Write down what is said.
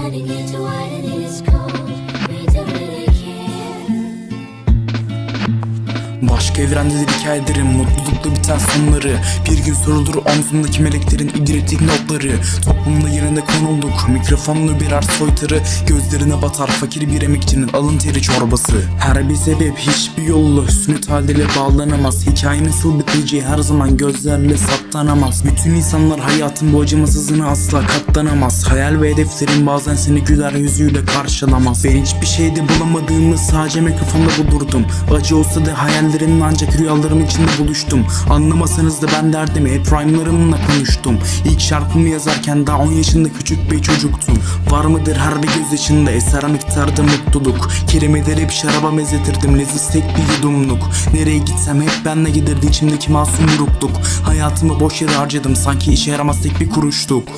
turning into what it is Başka evrendedir hikayelerim Mutlulukla biten sonları. Bir gün sorulur omzumdaki meleklerin idretik notları. Toplumda yerine konulduk Mikrofonlu birer soytarı. Gözlerine batar fakir bir emekçinin alın teri çorbası. Her bir sebep hiçbir yolla Hüsnü taldele bağlanamaz. Hikaye nasıl biteceği her zaman gözlerle saptanamaz. Bütün insanlar hayatın bu acımasızlığına asla katlanamaz. Hayal ve hedeflerin bazen seni güler yüzüyle karşılamaz. Ben hiçbir şeyde bulamadığımı sadece mikrofonda bulurdum Acı olsa da hayallerimle ancak rüyalarım içinde buluştum. Anlamasanız da ben derdimi hep rhyme'larımla konuştum. İlk şarkımı yazarken daha 10 yaşında küçük bir çocuktum. Var mıdır her bir göz yaşında eser miktarda mutluluk? Kelimeleri hep şaraba benzetirdim leziz tek bir yudumluk. Nereye gitsem hep benle giderdi içimdeki masum burukluk Hayatımı boş yere harcadım sanki işe yaramaz tek bir kuruşluk